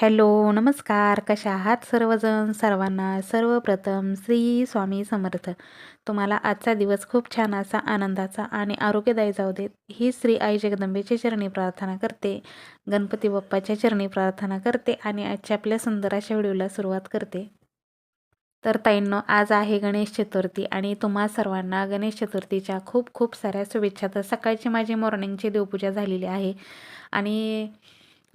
Hello नमस्कार. कशा आहात सर्वजण? सर्वांना सर्वप्रथम श्री स्वामी समर्थ. तुम्हाला आजचा दिवस खूप छान असा आनंदाचा आणि आरोग्यदायी जाऊ देत. ही श्री आई जगदंबेची चरणी प्रार्थना करते गणपती बाप्पाच्या चरणी प्रार्थना करते आणि आजच्या आपल्या सुंदर अशा व्हिडिओला सुरुवात करते. तर ताईंनो आज आहे गणेश चतुर्थी आणि तुम्हा सर्वांना गणेश चतुर्थीच्या खूप खूप साऱ्या शुभेच्छा. तर सकाळची माझी मॉर्निंगची देवपूजा झालेली आहे आणि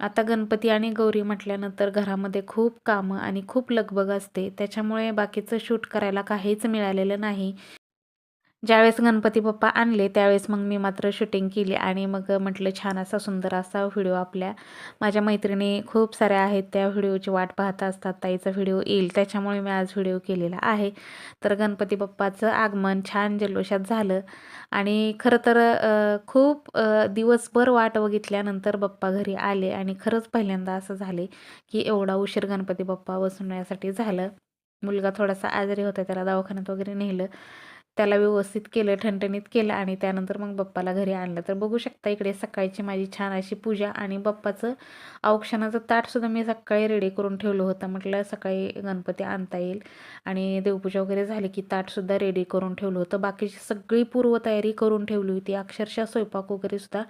आता गणपती आणि गौरी म्हटल्यानंतर घरामध्ये खूप कामं आणि खूप लगबग असते. त्याच्यामुळे बाकीचं शूट करायला काहीच मिळालेलं नाही. ज्यावेळेस गणपती बाप्पा आणले त्यावेळेस मग मी मात्र शूटिंग केली आणि मग म्हटलं छान असा सुंदर असा व्हिडिओ आपल्या माझ्या मैत्रिणी खूप साऱ्या आहेत त्या व्हिडिओची वाट पाहत असतात ताईचा व्हिडिओ येईल त्याच्यामुळे मी आज व्हिडिओ केलेला आहे. तर गणपती बाप्पाचं आगमन छान जल्लोषात झालं आणि खरं तर खूप दिवसभर वाट बघितल्यानंतर बाप्पा घरी आले आणि खरंच पहिल्यांदा असं झाले की एवढा उशीर गणपती बाप्पा बसवण्यासाठी झालं. मुलगा थोडासा आजारी होता त्याला दवाखान्यात वगैरे नेलं. त्याला व्यवस्थित केलं ठणठणीत केलं आणि त्यानंतर मग बाप्पाला घरी आणलं. तर बघू शकता इकडे सकाळची माझी छान अशी पूजा आणि बाप्पाचं औक्षणाचं ताटसुद्धा मी सकाळी रेडी करून ठेवलं होतं. म्हटलं सकाळी गणपती आणता येईल आणि देवपूजा वगैरे झाली की ताटसुद्धा रेडी करून ठेवलं होतं. बाकीची सगळी पूर्वतयारी करून ठेवली होती. अक्षरशः स्वयंपाक वगैरे सुद्धा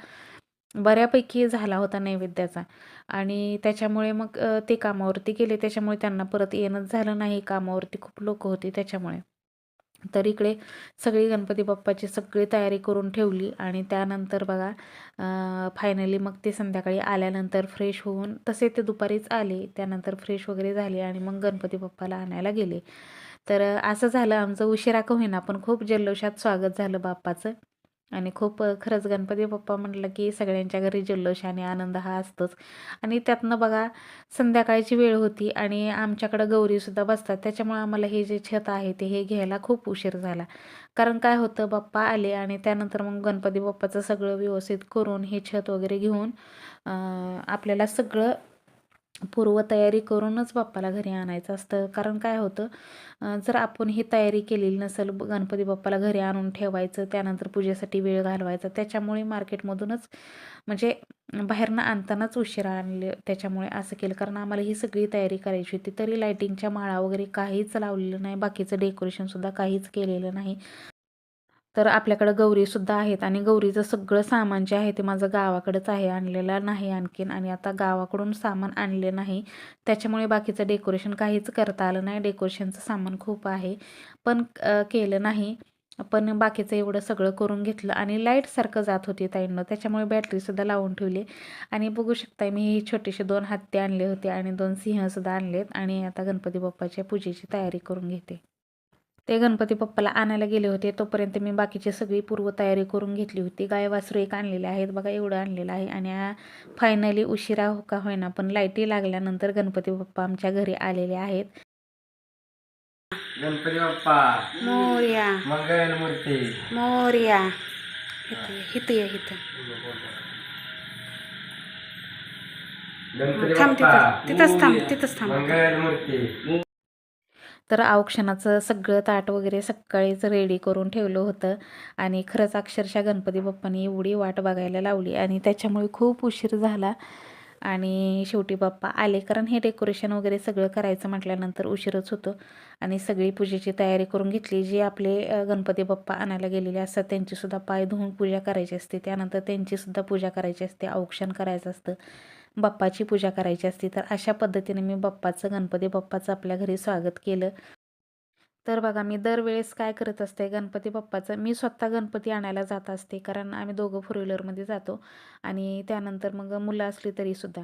बऱ्यापैकी झाला होता नैवेद्याचा. आणि त्याच्यामुळे मग ते कामावरती गेले. त्याच्यामुळे त्यांना परत येणंच झालं नाही. कामावरती खूप लोक होती त्याच्यामुळे. तर इकडे सगळी गणपती बाप्पाची सगळी तयारी करून ठेवली आणि त्यानंतर बघा फायनली मग ते संध्याकाळी आल्यानंतर फ्रेश होऊन तसे ते दुपारीच आले. त्यानंतर फ्रेश वगैरे झाले आणि मग गणपती बाप्पाला आणायला गेले. तर असं झालं. आमचं उशिरा का होईना पण खूप जल्लोषात स्वागत झालं बाप्पाचं. आणि खूप खरंच गणपती बाप्पा म्हटलं की सगळ्यांच्या घरी जल्लोष आणि आनंद हा असतोच. आणि त्यातनं बघा संध्याकाळची वेळ होती आणि आमच्याकडं गौरीसुद्धा बसतात. त्याच्यामुळे आम्हाला हे जे छत आहे ते हे घ्यायला खूप उशीर झाला. कारण काय होतं बाप्पा आले आणि त्यानंतर मग गणपती बाप्पाचं सगळं व्यवस्थित करून हे छत वगैरे घेऊन आपल्याला सगळं पूर्वतयारी करूनच बाप्पाला घरी आणायचं असतं. कारण काय होतं जर आपण ही तयारी केलेली नसेल गणपती बाप्पाला घरी आणून ठेवायचं त्यानंतर पूजेसाठी वेळ घालवायचा त्याच्यामुळे मार्केटमधूनच म्हणजे बाहेरनं आणतानाच उशिरा आणले त्याच्यामुळे असं केलं. कारण आम्हाला ही सगळी तयारी करायची होती. तरी लायटिंगच्या माळा वगैरे काहीच लावलेलं नाही. बाकीचं डेकोरेशनसुद्धा काहीच केलेलं नाही. तर आपल्याकडं गौरीसुद्धा आहेत आणि गौरीचं सगळं सामान जे आहे ते माझं गावाकडंच आहे आणलेलं नाही आणखीन आणि आता गावाकडून सामान आणले नाही. त्याच्यामुळे बाकीचं डेकोरेशन काहीच करता आलं नाही. डेकोरेशनचं सामान खूप आहे पण केलं नाही. पण बाकीचं एवढं सगळं करून घेतलं आणि लाईटसारखं जात होती ताईंनं. त्याच्यामुळे बॅटरीसुद्धा लावून ठेवली. आणि बघू शकता मी ही छोटेसे दोन हत्ती आणले होते आणि दोन सिंहसुद्धा आणलेत आणि आता गणपती बाप्पाच्या पूजेची तयारी करून घेते. ते गणपती बाप्पाला आणायला गेले होते. तोपर्यंत मी बाकीची सगळी पूर्वतयारी करून घेतली होती. गाय वासरू एक आणलेले आहेत. बघा एवढं आणलेलं आहे. आणि फायनली उशिरा हो का होईना पण लाईटी लागल्यानंतर गणपती बाप्पा आमच्या घरी आलेले आहेत. गणपती बाप्पा. मोर्या. मंगल मूर्ती मोर्या हित या हित गणपती थांब बाप्पा. तिथं तिथंच थांब तिथंच थांब. मंगल मूर्ती तर औक्षणाचं सगळं ताट वगैरे सकाळीच रेडी करून ठेवलं होतं. आणि खरंच अक्षरशः गणपती बाप्पांनी एवढी वाट बघायला लावली. आणि त्याच्यामुळे खूप उशीर झाला. आणि शेवटी बाप्पा आले. कारण हे डेकोरेशन वगैरे सगळं करायचं म्हटल्यानंतर उशीरच होतं. आणि सगळी पूजेची तयारी करून घेतली. जी आपले गणपती बाप्पा आणायला गेलेले असतात त्यांचीसुद्धा पाय धुवून पूजा करायची असते. त्यानंतर त्यांचीसुद्धा पूजा करायची असते. औक्षण करायचं असतं. बाप्पाची पूजा करायची असते तर अशा पद्धतीने मी बाप्पाचं गणपती बाप्पाचं आपल्या घरी स्वागत केलं. तर बघा मी दरवेळेस काय करत असते गणपती बाप्पाचं मी स्वतः गणपती आणायला जात असते कारण आम्ही दोघं फोर व्हीलरमध्ये जातो आणि त्यानंतर मग मुलं असली तरीसुद्धा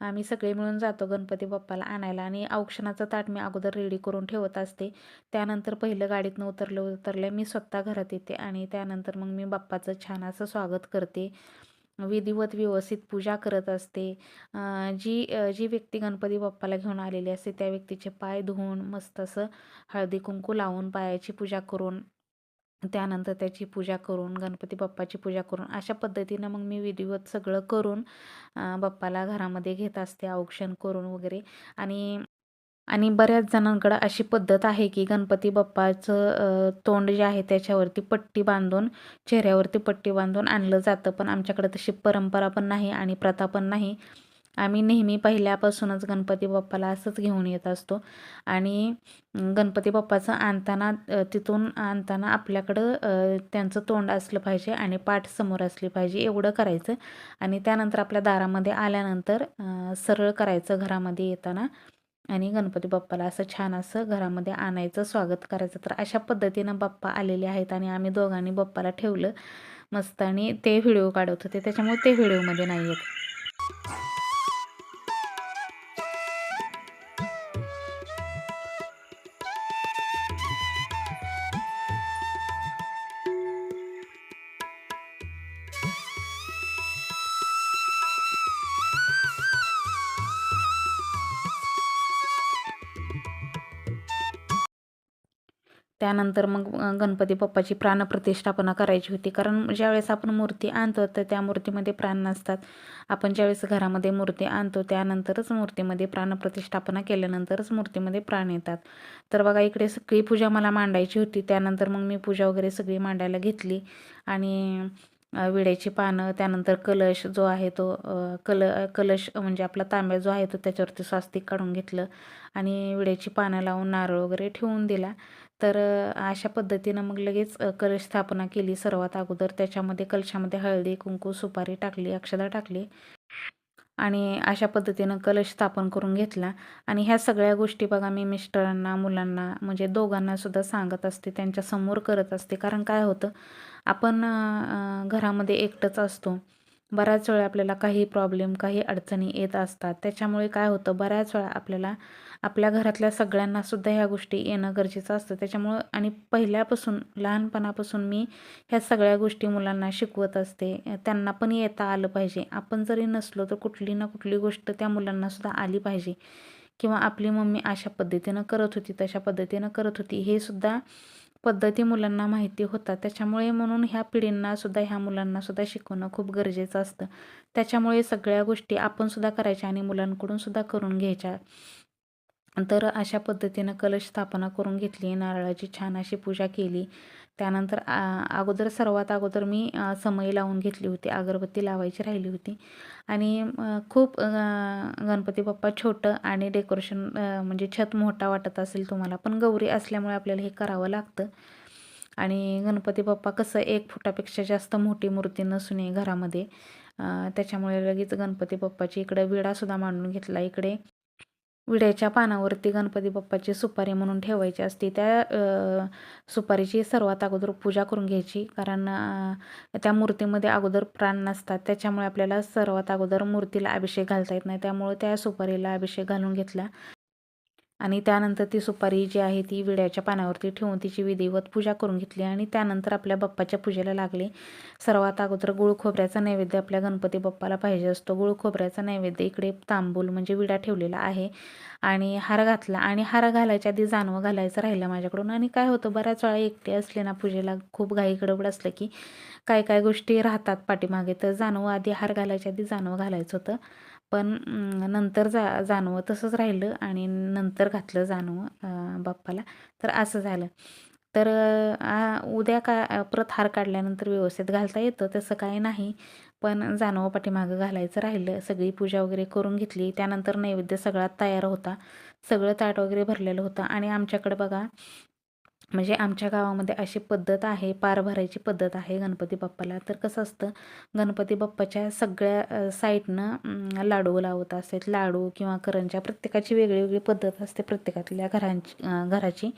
आम्ही सगळे मिळून जातो गणपती बाप्पाला आणायला आणि औक्षणाचं ताट मी अगोदर रेडी करून ठेवत असते. त्यानंतर पहिलं गाडीतनं उतरलं उतरलं मी स्वतः घरात येते आणि त्यानंतर मग मी बाप्पाचं छान असं स्वागत करते. विधिवत व्यवस्थित पूजा करत असते. जी जी व्यक्ती गणपती बाप्पाला घेऊन आलेली असते त्या व्यक्तीचे पाय धुवून मस्त असं हळदी कुंकू लावून पायाची पूजा करून त्यानंतर त्याची पूजा करून गणपती बाप्पाची पूजा करून अशा पद्धतीनं मग मी विधिवत सगळं करून बाप्पाला घरामध्ये घेत असते औक्षण करून वगैरे. आणि आणि बऱ्याच जणांकडं अशी पद्धत आहे की गणपती बाप्पाचं तोंड जे आहे त्याच्यावरती पट्टी बांधून चेहऱ्यावरती पट्टी बांधून आणलं जातं. पण आमच्याकडं तशी परंपरा पण नाही आणि प्रथा पण नाही. आम्ही नेहमी पहिल्यापासूनच गणपती बाप्पाला असंच घेऊन येत असतो. आणि गणपती बाप्पाचं आणताना तिथून आणताना आपल्याकडं त्यांचं तोंड असलं पाहिजे आणि पाठ समोर असली पाहिजे एवढं करायचं. आणि त्यानंतर आपल्या दारामध्ये आल्यानंतर सरळ करायचं घरामध्ये येताना. आणि गणपती बाप्पाला असं छान असं घरामध्ये आणायचं स्वागत करायचं. तर अशा पद्धतीनं बाप्पा आलेले आहेत आणि आम्ही दोघांनी बाप्पाला ठेवलं मस्त आणि ते व्हिडिओ काढत होते. त्याच्यामुळे ते व्हिडिओमध्ये नाही आहेत त्यानंतर मग गणपती बाप्पाची प्राणप्रतिष्ठापना करायची होती. कारण ज्यावेळेस आपण मूर्ती आणतो तर त्या मूर्तीमध्ये प्राण नसतात. आपण ज्यावेळेस घरामध्ये मूर्ती आणतो त्यानंतरच मूर्तीमध्ये प्राणप्रतिष्ठापना केल्यानंतरच मूर्तीमध्ये प्राण येतात. तर बघा इकडे सगळी पूजा मला मांडायची होती. त्यानंतर मग मी पूजा वगैरे सगळी मांडायला घेतली. आणि विड्याची पानं त्यानंतर कलश जो आहे तो कल कलश म्हणजे आपला तांब्या जो आहे तो त्याच्यावरती स्वास्तिक काढून घेतलं. आणि विड्याची पानं लावून नारळ वगैरे ठेवून दिला. तर अशा पद्धतीनं मग लगेच कलश स्थापना केली सर्वात अगोदर. त्याच्यामध्ये कलशामध्ये हळदी कुंकू सुपारी टाकली अक्षदा टाकली. आणि अशा पद्धतीनं कलश स्थापन करून घेतला. आणि ह्या सगळ्या गोष्टी बघा मी मिस्टरांना मुलांना म्हणजे दोघांना सुद्धा सांगत असते त्यांच्यासमोर करत असते. कारण काय होतं आपण घरामध्ये एकटंच असतो. बऱ्याच वेळा आपल्याला काही प्रॉब्लेम काही अडचणी येत असतात. त्याच्यामुळे काय होतं बऱ्याच वेळा आपल्याला आपल्या घरातल्या सगळ्यांना सुद्धा ह्या गोष्टी येणं गरजेचं असतं. त्याच्यामुळं आणि पहिल्यापासून लहानपणापासून मी ह्या सगळ्या गोष्टी मुलांना शिकवत असते. त्यांना पण येता आलं पाहिजे. आपण जरी नसलो तर कुठली ना कुठली गोष्ट त्या मुलांनासुद्धा आली पाहिजे. किंवा आपली मम्मी अशा पद्धतीनं करत होती तशा पद्धतीनं करत होती हे सुद्धा पद्धती मुलांना माहिती होतात. त्याच्यामुळे म्हणून ह्या पिढींना सुद्धा ह्या मुलांना सुद्धा शिकवणं खूप गरजेचं असतं. त्याच्यामुळे सगळ्या गोष्टी आपण सुद्धा करायच्या आणि मुलांकडून सुद्धा करून घ्यायच्या. तर अशा पद्धतीनं कलश स्थापना करून घेतली. नारळाची छान अशी पूजा केली. त्यानंतर अगोदर सर्वात अगोदर मी समई लावून घेतली होती अगरबत्ती लावायची राहिली होती. आणि खूप गणपती बाप्पा छोटं आणि डेकोरेशन म्हणजे छत मोठा वाटत असेल तुम्हाला पण गौरी असल्यामुळे आपल्याला हे करावं लागतं. आणि गणपती बाप्पा कसं एक फुटापेक्षा जास्त मोठी मूर्ती नसून नये घरामध्ये त्याच्यामुळे लगेच गणपती बाप्पाची इकडे विडासुद्धा मांडून घेतला. इकडे विड्याच्या पानावरती गणपती बाप्पाची सुपारी म्हणून ठेवायची असते. त्या सुपारीची सर्वात अगोदर पूजा करून घ्यायची. कारण त्या मूर्तीमध्ये अगोदर प्राण नसतात. त्याच्यामुळे आपल्याला सर्वात अगोदर मूर्तीला अभिषेक घालता येत नाही. त्यामुळे त्या सुपारीला अभिषेक घालून घेतला. आणि त्यानंतर ती सुपारी जी आहे ती विड्याच्या पानावरती ठेवून तिची विधिवत पूजा करून घेतली आणि त्यानंतर आपल्या बाप्पाच्या पूजेला लागले. सर्वात अगोदर गुळ खोबऱ्याचा नैवेद्य आपल्या गणपती बाप्पाला पाहिजे असतो. गुळ खोबऱ्याचा नैवेद्य इकडे तांबूल म्हणजे विडा ठेवलेला आहे. आणि हार घातला आणि हार घालायच्या आधी जानवं घालायचं राहिलं माझ्याकडून. आणि काय होतं बऱ्याच वेळा एकटे असले ना पूजेला खूप घाई गडबड असलं की काय काय गोष्टी राहतात पाठीमागे तर जानवं आधी हार घालायच्या आधी जानवं घालायचं होतं. पण नंतर जा जानवं तसंच राहिलं आणि नंतर घातलं जानवं बाप्पाला. तर असं झालं. तर आ- उद्या का परत हार काढल्यानंतर व्यवस्थित घालता येतं तसं काही नाही. पण जानवं पाठीमागं घालायचं राहिलं. सगळी पूजा वगैरे करून घेतली. त्यानंतर नैवेद्य सगळा तयार होता. सगळं ताट वगैरे भरलेलं होतं. आणि आमच्याकडे बघा म्हणजे आमच्या गावामध्ये अशी पद्धत आहे पार भरायची पद्धत आहे गणपती बाप्पाला. तर कसं असतं गणपती बाप्पाच्या सगळ्या साईडनं लाडू लावत असतात. लाडू किंवा करंच्या प्रत्येकाची वेगळी वेगळी पद्धत असते प्रत्येकातल्या घरांची घराची.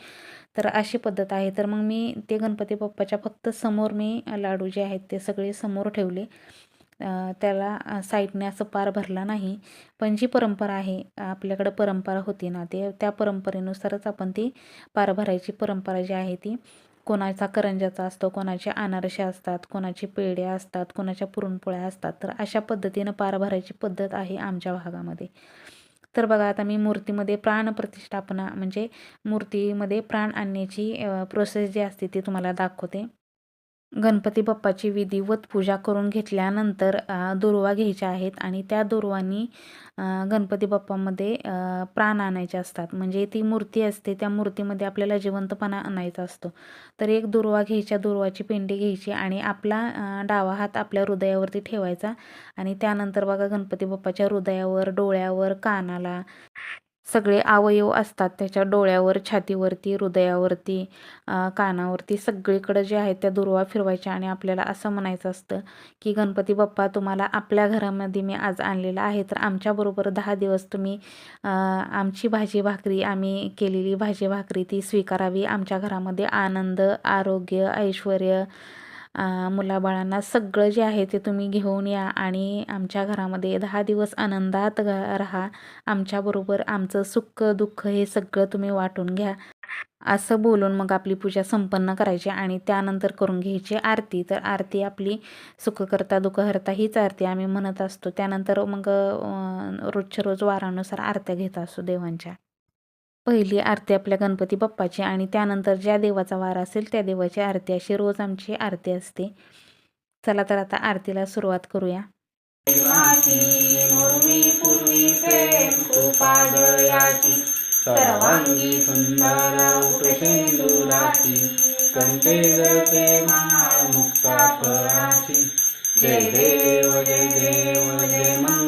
तर अशी पद्धत आहे. तर मग मी ते गणपती बाप्पाच्या फक्त समोर मी लाडू जे आहेत ते सगळे समोर ठेवले. त्याला साईडने असं पार भरला नाही. पण जी परंपरा आहे आपल्याकडं परंपरा होती ना ते त्या परंपरेनुसारच आपण ती पार भरायची परंपरा जी आहे ती कोणाचा करंजाचा असतो कोणाचे अनारसे असतात कोणाचे पेढ्या असतात कोणाच्या पुरणपोळ्या असतात तर अशा पद्धतीनं पार भरायची पद्धत आहे आमच्या भागामध्ये. तर बघा आता मी मूर्तीमध्ये प्राणप्रतिष्ठापना म्हणजे मूर्तीमध्ये प्राण आणण्याची प्रोसेस जी असते ती तुम्हाला दाखवते. गणपती बाप्पाची विधिवत पूजा करून घेतल्यानंतर दुर्वा घ्यायच्या आहेत आणि त्या दुर्वांनी गणपती बाप्पामध्ये प्राण आणायचे असतात. म्हणजे ती मूर्ती असते त्या मूर्तीमध्ये आपल्याला जिवंतपणा आणायचा असतो. तर एक दुर्वा घ्यायच्या दुर्वाची पेंडी घ्यायची आणि आपला डावा हात आपल्या हृदयावरती ठेवायचा आणि त्यानंतर बघा गणपती बाप्पाच्या हृदयावर डोळ्यावर कानाला सगळे अवयव असतात त्याच्या डोळ्यावर छातीवरती हृदयावरती कानावरती सगळीकडं जे आहे त्या दुर्वा फिरवायच्या आणि आपल्याला असं म्हणायचं असतं की गणपती बाप्पा तुम्हाला आपल्या घरामध्ये मी आज आणलेला आहे. तर आमच्याबरोबर दहा दिवस तुम्ही आमची भाजी भाकरी आम्ही केलेली भाजी भाकरी ती स्वीकारावी. आमच्या घरामध्ये आनंद आरोग्य ऐश्वर मुलाबाळांना सगळं जे आहे ते तुम्ही घेऊन या आणि आमच्या घरामध्ये दहा दिवस आनंदात राहा. आमच्याबरोबर आमचं सुख दुःख हे सगळं तुम्ही वाटून घ्या. असं बोलून मग आपली पूजा संपन्न करायची आणि त्यानंतर करून घ्यायची आरती. तर आरती आपली सुखकर्ता दुःखहर्ता हीच आरती आम्ही म्हणत असतो. त्यानंतर मग रोजच्या रोज वारानुसार आरत्या घेत असतो देवांच्या. पहिली आरती आपल्या गणपती बाप्पाची आणि त्यानंतर ज्या देवाचा वार असेल त्या देवाची आरती अशी रोज आमची आरती असते. चला तर आता आरतीला सुरुवात करूया. सर्वांगी सुंदर उपसेंदुराची कंठे जळते महामुक्ता फळाची जय देव जय देव जय मंगलमूर्ती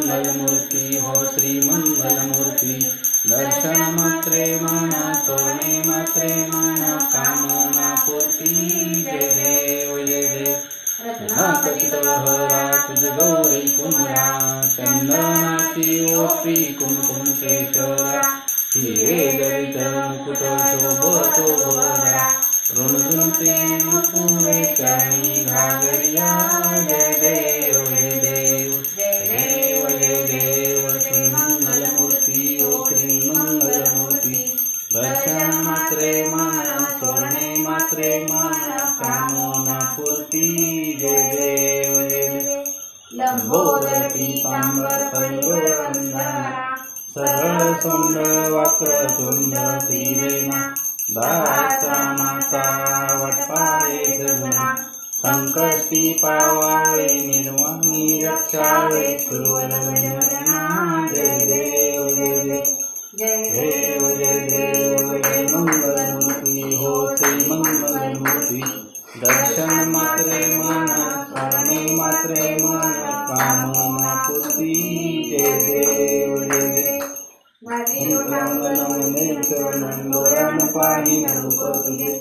संकष्टी पावावे निर्वाणी रक्षावे सुरवरवंदना जय देव. जय देव जय देव जय मंगलमूर्ती हो श्री मंगलमूर्ती. दर्शन मात्रे मन स्मरणे मात्रे मन कामना पूर्ती जय देव जय देव. मंगलम चरणोरण पाही रूप तुझे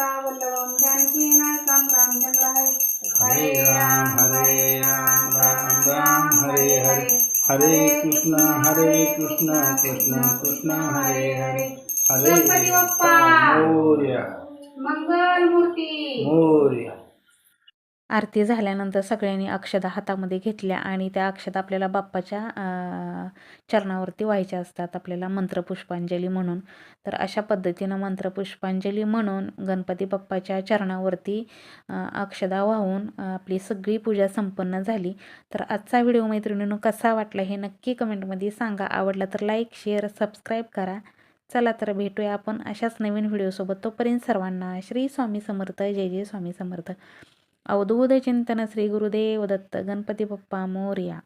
रामचन्द्र हरे राम हरे राम राम राम हरे हरे हरे कृष्ण हरे कृष्ण कृष्ण कृष्ण हरे हरे हरे गणपती बाप्पा. मोर्या मंगलमूर्ती मोर्या आरती झाल्यानंतर सगळ्यांनी अक्षदा हातामध्ये घेतल्या आणि त्या अक्षदा आपल्याला बाप्पाच्या चरणावरती व्हायच्या असतात. आपल्याला मंत्रपुष्पांजली म्हणून. तर अशा पद्धतीनं मंत्रपुष्पांजली म्हणून गणपती बाप्पाच्या चरणावरती अक्षदा वाहून आपली सगळी पूजा संपन्न झाली. तर आजचा व्हिडिओ मैत्रिणीनं कसा वाटला हे नक्की कमेंटमध्ये सांगा. आवडला तर लाईक शेअर सबस्क्राईब करा. चला तर भेटूया आपण अशाच नवीन व्हिडिओसोबत. तोपर्यंत सर्वांना श्री स्वामी समर्थ. जय जय स्वामी समर्थ. अवधूत चिंतन श्री गुरुदेव दत्त गणपती बाप्पा मोरया